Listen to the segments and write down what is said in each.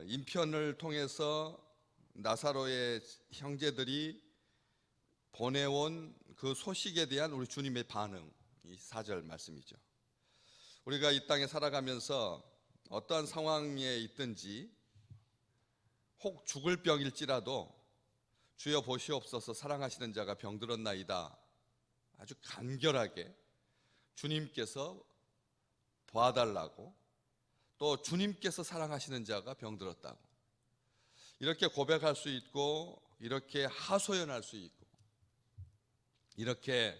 어, 인편을 통해서 나사로의 형제들이 보내온 그 소식에 대한 우리 주님의 반응, 이 사절 말씀이죠. 우리가 이 땅에 살아가면서 어떠한 상황에 있든지 혹 죽을 병일지라도 주여 보시옵소서 사랑하시는 자가 병들었나이다. 아주 간결하게 주님께서 봐달라고 또 주님께서 사랑하시는 자가 병들었다고 이렇게 고백할 수 있고 이렇게 하소연할 수 있고 이렇게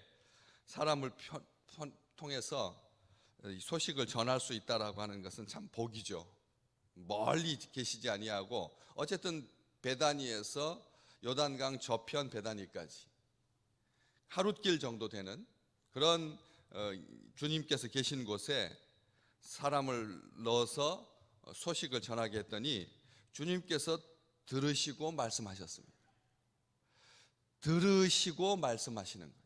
사람을 편- 편- 통해서 이 소식을 전할 수 있다라고 하는 것은 참 복이죠. 멀리 계시지 아니하고 어쨌든 베다니에서 요단강 저편 베다니까지 하룻길 정도 되는 그런 어, 주님께서 계신 곳에 사람을 넣어서 소식을 전하게 했더니 주님께서 들으시고 말씀하셨습니다. 들으시고 말씀하시는 거죠.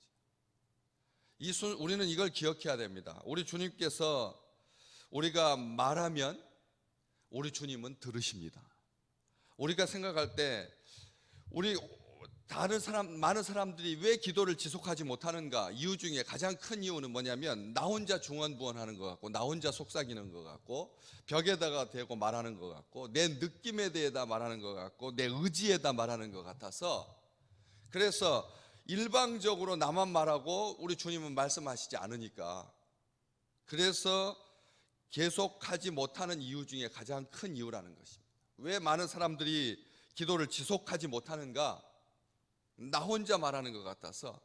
이 순, 우리는 이걸 기억해야 됩니다. 우리 주님께서 우리가 말하면 우리 주님은 들으십니다. 우리가 생각할 때 우리 다른 사람 많은 사람들이 왜 기도를 지속하지 못하는가 이유 중에 가장 큰 이유는 뭐냐면 나 혼자 중언부언하는 것 같고 나 혼자 속삭이는 것 같고 벽에다가 대고 말하는 것 같고 내 느낌에 대해다 말하는 것 같고 내 의지에다 말하는 것 같아서 그래서 일방적으로 나만 말하고 우리 주님은 말씀하시지 않으니까 그래서 계속하지 못하는 이유 중에 가장 큰 이유라는 것입니다. 왜 많은 사람들이 기도를 지속하지 못하는가? 나 혼자 말하는 것 같아서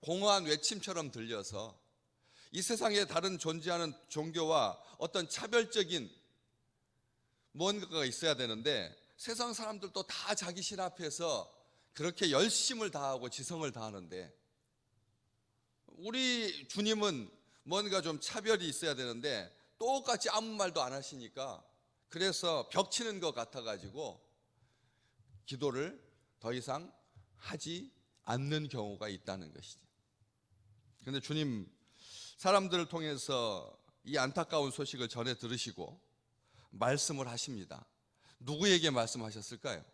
공허한 외침처럼 들려서 이 세상에 다른 존재하는 종교와 어떤 차별적인 뭔가가 있어야 되는데 세상 사람들도 다 자기 신 앞에서 그렇게 열심을 다하고 지성을 다하는데 우리 주님은 뭔가 좀 차별이 있어야 되는데 똑같이 아무 말도 안 하시니까 그래서 벽치는 것 같아 가지고 기도를 더 이상 하지 않는 경우가 있다는 것이죠. 그런데 주님 사람들을 통해서 이 안타까운 소식을 전해 들으시고 말씀을 하십니다. 누구에게 말씀하셨을까요?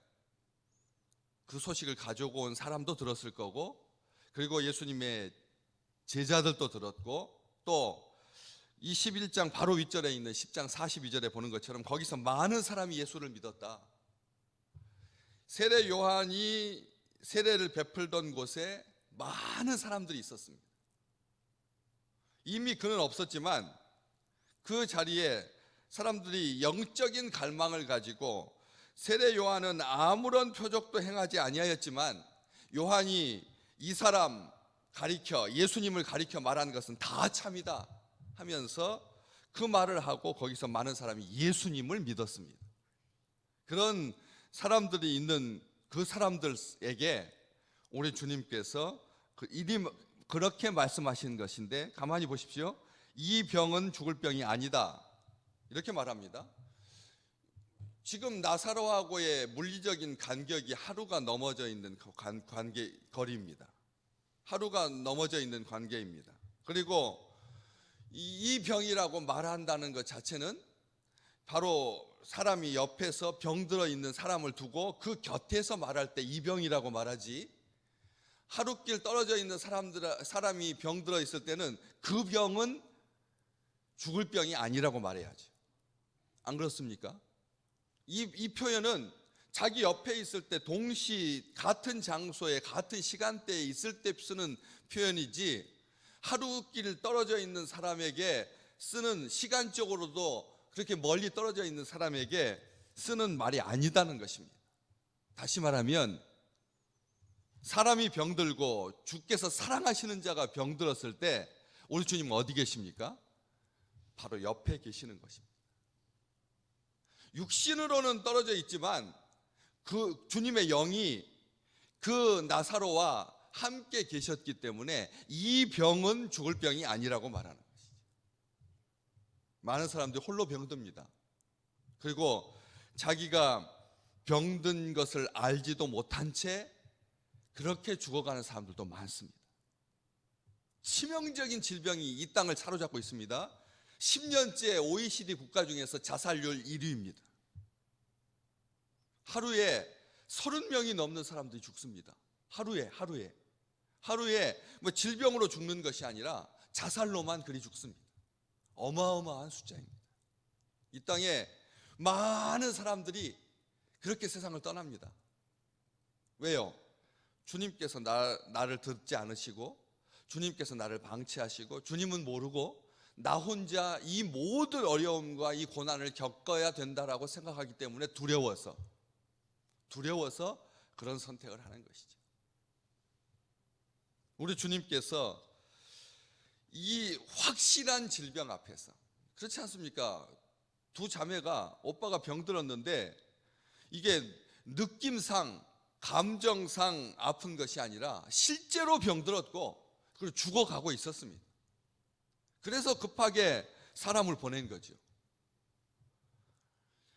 그 소식을 가지고 온 사람도 들었을 거고 그리고 예수님의 제자들도 들었고 또 이 11장 바로 윗절에 있는 10장 42절에 보는 것처럼 거기서 많은 사람이 예수를 믿었다. 세례 요한이 세례를 베풀던 곳에 많은 사람들이 있었습니다. 이미 그는 없었지만 그 자리에 사람들이 영적인 갈망을 가지고 세례 요한은 아무런 표적도 행하지 아니하였지만 요한이 이 사람 가리켜 예수님을 가리켜 말한 것은 다 참이다 하면서 그 말을 하고 거기서 많은 사람이 예수님을 믿었습니다. 그런 사람들이 있는 그 사람들에게 우리 주님께서 그 일이 그렇게 말씀하신 것인데 가만히 보십시오. 이 병은 죽을 병이 아니다. 이렇게 말합니다. 지금 나사로하고의 물리적인 간격이 하루가 넘어져 있는 그 관, 관계 거리입니다. 하루가 넘어져 있는 관계입니다. 그리고 이, 이 병이라고 말한다는 것 자체는 바로 사람이 옆에서 병들어 있는 사람을 두고 그 곁에서 말할 때 이 병이라고 말하지 하루길 떨어져 있는 사람들 사람이 병들어 있을 때는 그 병은 죽을 병이 아니라고 말해야죠. 안 그렇습니까? 이, 이 표현은 자기 옆에 있을 때 동시 같은 장소에 같은 시간대에 있을 때 쓰는 표현이지 하루 길 떨어져 있는 사람에게 쓰는 시간적으로도 그렇게 멀리 떨어져 있는 사람에게 쓰는 말이 아니다는 것입니다. 다시 말하면 사람이 병들고 주께서 사랑하시는 자가 병들었을 때 우리 주님 어디 계십니까? 바로 옆에 계시는 것입니다. 육신으로는 떨어져 있지만 그 주님의 영이 그 나사로와 함께 계셨기 때문에 이 병은 죽을 병이 아니라고 말하는. 많은 사람들이 홀로 병듭니다. 그리고 자기가 병든 것을 알지도 못한 채 그렇게 죽어가는 사람들도 많습니다. 치명적인 질병이 이 땅을 사로잡고 있습니다. 10년째 OECD 국가 중에서 자살률 1위입니다. 하루에 30명이 넘는 사람들이 죽습니다. 하루에 하루에 하루에 뭐 질병으로 죽는 것이 아니라 자살로만 그리 죽습니다. 어마어마한 숫자입니다. 이 땅에 많은 사람들이 그렇게 세상을 떠납니다. 왜요? 주님께서 나, 나를 듣지 않으시고 주님께서 나를 방치하시고 주님은 모르고 나 혼자 이 모든 어려움과 이 고난을 겪어야 된다라고 생각하기 때문에 두려워서 두려워서 그런 선택을 하는 것이죠. 우리 주님께서 이 확실한 질병 앞에서 그렇지 않습니까? 두 자매가 오빠가 병들었는데 이게 느낌상 감정상 아픈 것이 아니라 실제로 병들었고 그리고 죽어가고 있었습니다. 그래서 급하게 사람을 보낸 거죠.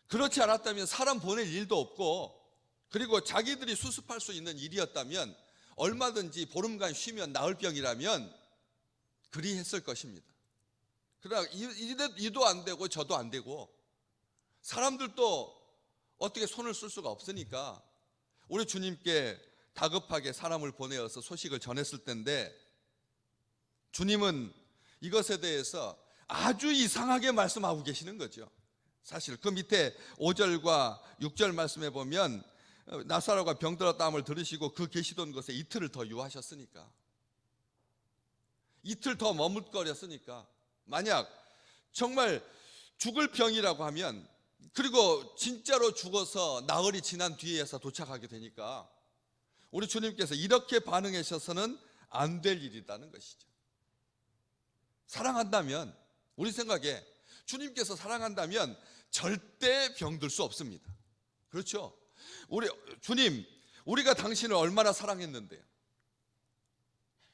그렇지 않았다면 사람 보낼 일도 없고 그리고 자기들이 수습할 수 있는 일이었다면 얼마든지 보름간 쉬면 나을 병이라면 그리 했을 것입니다. 그러나 이- 이도 안 되고 저도 안 되고 사람들도 어떻게 손을 쓸 수가 없으니까 우리 주님께 다급하게 사람을 보내어서 소식을 전했을 텐데 주님은 이것에 대해서 아주 이상하게 말씀하고 계시는 거죠. 사실 그 밑에 5절과 6절 말씀에 보면 어, 나사로가 병들었다 함을 들으시고 그 계시던 곳에 이틀을 더 유하셨으니까 이틀 더 머뭇거렸으니까 만약 정말 죽을 병이라고 하면 그리고 진짜로 죽어서 나흘이 지난 뒤에서 도착하게 되니까 우리 주님께서 이렇게 반응하셔서는 안 될 일이라는 것이죠. 사랑한다면 우리 생각에 주님께서 사랑한다면 절대 병들 수 없습니다. 그렇죠? 우리 주님, 우리가 당신을 얼마나 사랑했는데요.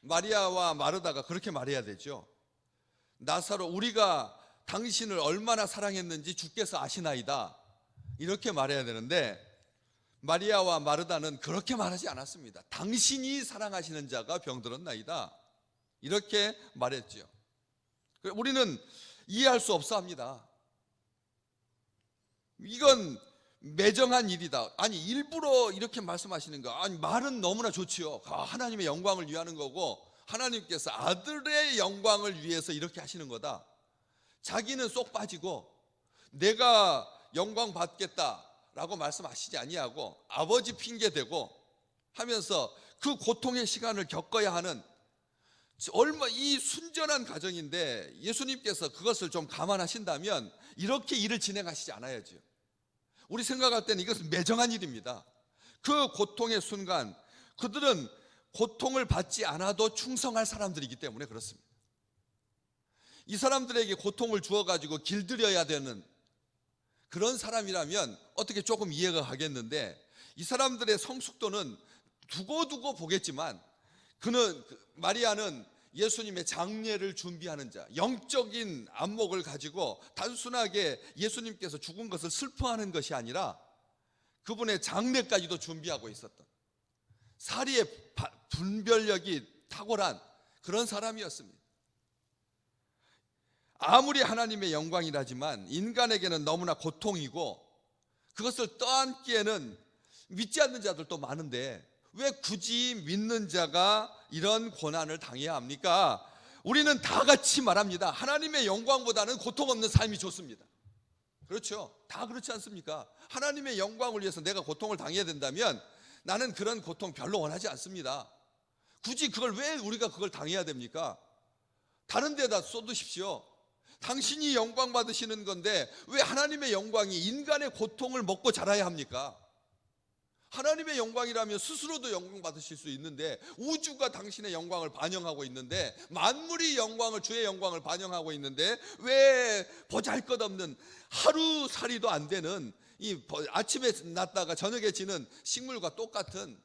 마리아와 마르다가 그렇게 말해야 되죠. 나사로 우리가 당신을 얼마나 사랑했는지 주께서 아시나이다. 이렇게 말해야 되는데 마리아와 마르다는 그렇게 말하지 않았습니다. 당신이 사랑하시는 자가 병들었나이다. 이렇게 말했죠. 우리는 이해할 수 없어 합니다. 이건 매정한 일이다. 아니, 일부러 이렇게 말씀하시는 거. 아니, 말은 너무나 좋지요. 아, 하나님의 영광을 위하는 거고, 하나님께서 아들의 영광을 위해서 이렇게 하시는 거다. 자기는 쏙 빠지고, 내가 영광 받겠다라고 말씀하시지 아니하고, 아버지 핑계 대고 하면서 그 고통의 시간을 겪어야 하는 얼마 이 순전한 가정인데 예수님께서 그것을 좀 감안하신다면 이렇게 일을 진행하시지 않아야죠. 우리 생각할 때는 이것은 매정한 일입니다. 그 고통의 순간 그들은 고통을 받지 않아도 충성할 사람들이기 때문에 그렇습니다. 이 사람들에게 고통을 주어 가지고 길들여야 되는 그런 사람이라면 어떻게 조금 이해가 가겠는데 이 사람들의 성숙도는 두고두고 보겠지만 그는 마리아는 예수님의 장례를 준비하는 자, 영적인 안목을 가지고 단순하게 예수님께서 죽은 것을 슬퍼하는 것이 아니라 그분의 장례까지도 준비하고 있었던 사리의 분별력이 탁월한 그런 사람이었습니다. 아무리 하나님의 영광이라지만 인간에게는 너무나 고통이고 그것을 떠안기에는 믿지 않는 자들도 많은데 왜 굳이 믿는 자가 이런 고난을 당해야 합니까? 우리는 다 같이 말합니다. 하나님의 영광보다는 고통 없는 삶이 좋습니다. 그렇죠? 다 그렇지 않습니까? 하나님의 영광을 위해서 내가 고통을 당해야 된다면 나는 그런 고통 별로 원하지 않습니다. 굳이 그걸 왜 우리가 그걸 당해야 됩니까? 다른 데다 쏟으십시오. 당신이 영광 받으시는 건데 왜 하나님의 영광이 인간의 고통을 먹고 자라야 합니까? 하나님의 영광이라면 스스로도 영광 받으실 수 있는데 우주가 당신의 영광을 반영하고 있는데 만물이 영광을 주의 영광을 반영하고 있는데 왜 보잘것없는 하루살이도 안 되는 이 아침에 났다가 저녁에 지는 식물과 똑같은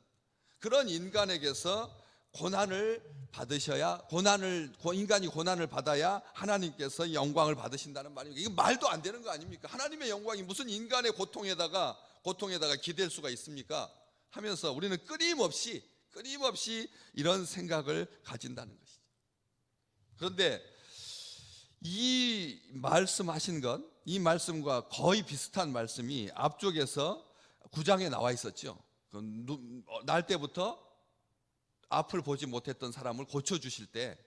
그런 인간에게서 고난을 받으셔야 고난을 인간이 고난을 받아야 하나님께서 영광을 받으신다는 말입니다. 이게 말도 안 되는 거 아닙니까? 하나님의 영광이 무슨 인간의 고통에다가 고통에다가 기댈 수가 있습니까? 하면서 우리는 끊임없이 끊임없이 이런 생각을 가진다는 것이죠. 그런데 이 말씀하신 것, 이 말씀과 거의 비슷한 말씀이 앞쪽에서 구장에 나와 있었죠. 그 누- 어, 날 때부터 앞을 보지 못했던 사람을 고쳐 주실 때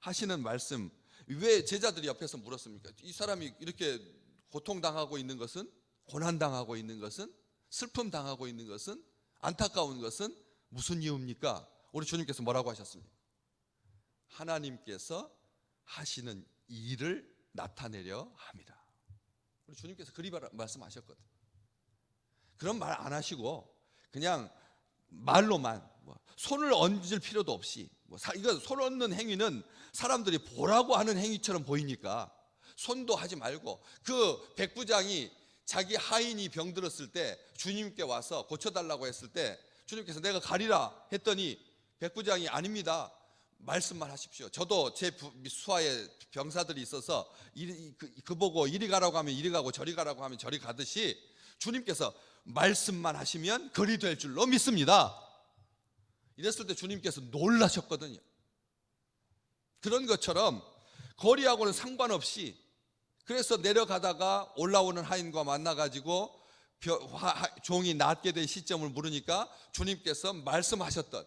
하시는 말씀 왜 제자들이 옆에서 물었습니까? 이 사람이 이렇게 고통 당하고 있는 것은 고난 당하고 있는 것은 슬픔 당하고 있는 것은 안타까운 것은 무슨 이유입니까? 우리 주님께서 뭐라고 하셨습니까? 하나님께서 하시는 일을 나타내려 합니다. 우리 주님께서 그리 말- 말씀하셨거든. 그런 말 안 하시고 그냥 말로만 뭐 손을 얹을 필요도 없이 뭐 사- 이거 손 얹는 행위는 사람들이 보라고 하는 행위처럼 보이니까 손도 하지 말고 그 백부장이 자기 하인이 병들었을 때 주님께 와서 고쳐달라고 했을 때 주님께서 내가 가리라 했더니 백부장이 아닙니다. 말씀만 하십시오. 저도 제 부- 수하에 병사들이 있어서 이리- 그, 그 보고 이리 가라고 하면 이리 가고 저리 가라고 하면 저리 가듯이 주님께서 말씀만 하시면 그리 될 줄로 믿습니다. 이랬을 때 주님께서 놀라셨거든요. 그런 것처럼 거리하고는 상관없이 그래서 내려가다가 올라오는 하인과 만나가지고 종이 낫게 된 시점을 물으니까 주님께서 말씀하셨던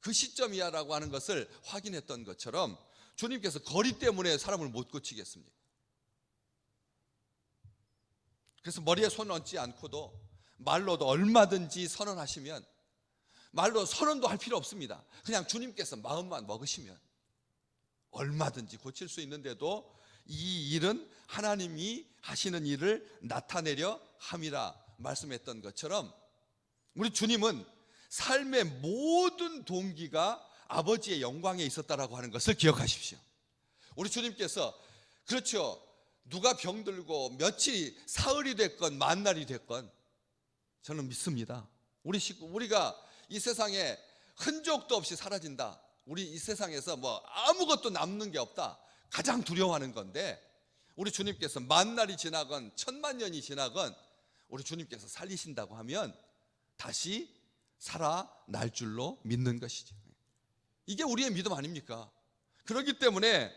그 시점이야라고 하는 것을 확인했던 것처럼 주님께서 거리 때문에 사람을 못 고치겠습니까? 그래서 머리에 손 얹지 않고도 말로도 얼마든지 선언하시면 말로 선언도 할 필요 없습니다. 그냥 주님께서 마음만 먹으시면 얼마든지 고칠 수 있는데도 이 일은 하나님이 하시는 일을 나타내려 함이라 말씀했던 것처럼 우리 주님은 삶의 모든 동기가 아버지의 영광에 있었다라고 하는 것을 기억하십시오. 우리 주님께서 그렇죠. 누가 병들고 며칠이 사흘이 됐건 만날이 됐건 저는 믿습니다. 우리 식구 우리가 이 세상에 흔적도 없이 사라진다. 우리 이 세상에서 뭐 아무것도 남는 게 없다. 가장 두려워하는 건데 우리 주님께서 만 날이 지나건 천만 년이 지나건 우리 주님께서 살리신다고 하면 다시 살아날 줄로 믿는 것이죠. 이게 우리의 믿음 아닙니까? 그렇기 때문에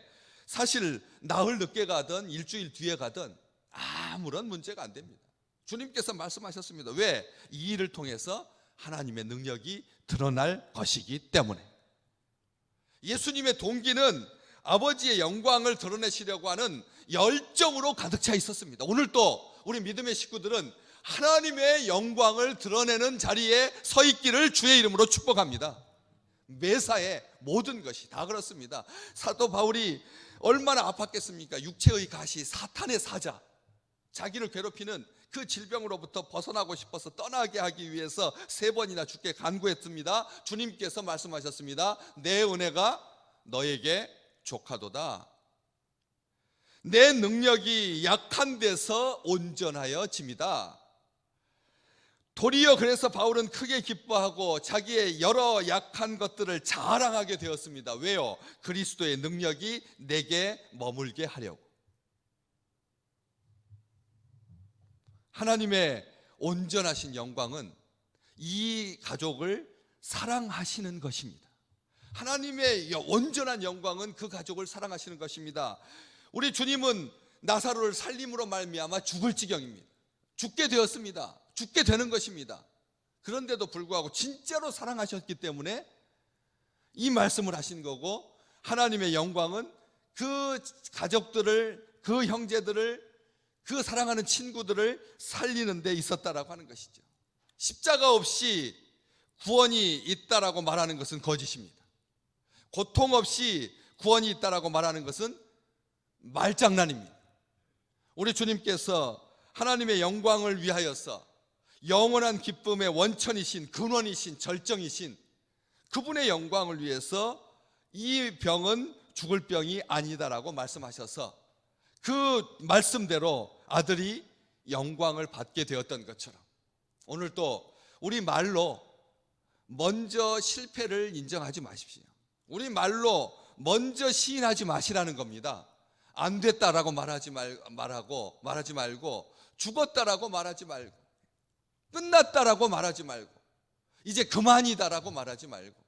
사실 나흘 늦게 가든 일주일 뒤에 가든 아무런 문제가 안 됩니다. 주님께서 말씀하셨습니다. 왜? 이 일을 통해서 하나님의 능력이 드러날 것이기 때문에. 예수님의 동기는 아버지의 영광을 드러내시려고 하는 열정으로 가득 차 있었습니다. 오늘 또 우리 믿음의 식구들은 하나님의 영광을 드러내는 자리에 서 있기를 주의 이름으로 축복합니다. 매사에 모든 것이 다 그렇습니다. 사도 바울이 얼마나 아팠겠습니까? 육체의 가시, 사탄의 사자, 자기를 괴롭히는 그 질병으로부터 벗어나고 싶어서 떠나게 하기 위해서 세 번이나 주께 간구했습니다. 주님께서 말씀하셨습니다. 내 은혜가 너에게 족하도다. 내 능력이 약한 데서 온전하여 집니다. 도리어 그래서 바울은 크게 기뻐하고 자기의 여러 약한 것들을 자랑하게 되었습니다. 왜요? 그리스도의 능력이 내게 머물게 하려고. 하나님의 온전하신 영광은 이 가족을 사랑하시는 것입니다. 하나님의 온전한 영광은 그 가족을 사랑하시는 것입니다. 우리 주님은 나사로를 살림으로 말미암아 죽을 지경입니다. 죽게 되었습니다. 죽게 되는 것입니다. 그런데도 불구하고 진짜로 사랑하셨기 때문에 이 말씀을 하신 거고 하나님의 영광은 그 가족들을 그 형제들을 그 사랑하는 친구들을 살리는 데 있었다라고 하는 것이죠. 십자가 없이 구원이 있다라고 말하는 것은 거짓입니다. 고통 없이 구원이 있다라고 말하는 것은 말장난입니다. 우리 주님께서 하나님의 영광을 위하여서 영원한 기쁨의 원천이신 근원이신 절정이신 그분의 영광을 위해서 이 병은 죽을 병이 아니다라고 말씀하셔서 그 말씀대로 아들이 영광을 받게 되었던 것처럼 오늘 또 우리 말로 먼저 실패를 인정하지 마십시오. 우리 말로 먼저 시인하지 마시라는 겁니다. 안 됐다라고 말하지 말, 말하고 말하지 말고 죽었다라고 말하지 말고 끝났다라고 말하지 말고 이제 그만이다라고 말하지 말고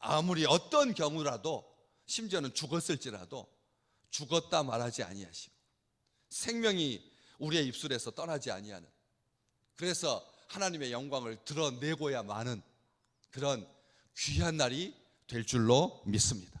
아무리 어떤 경우라도 심지어는 죽었을지라도 죽었다 말하지 아니하시고 생명이 우리의 입술에서 떠나지 아니하는 그래서 하나님의 영광을 드러내고야 마는 그런 귀한 날이 될 줄로 믿습니다.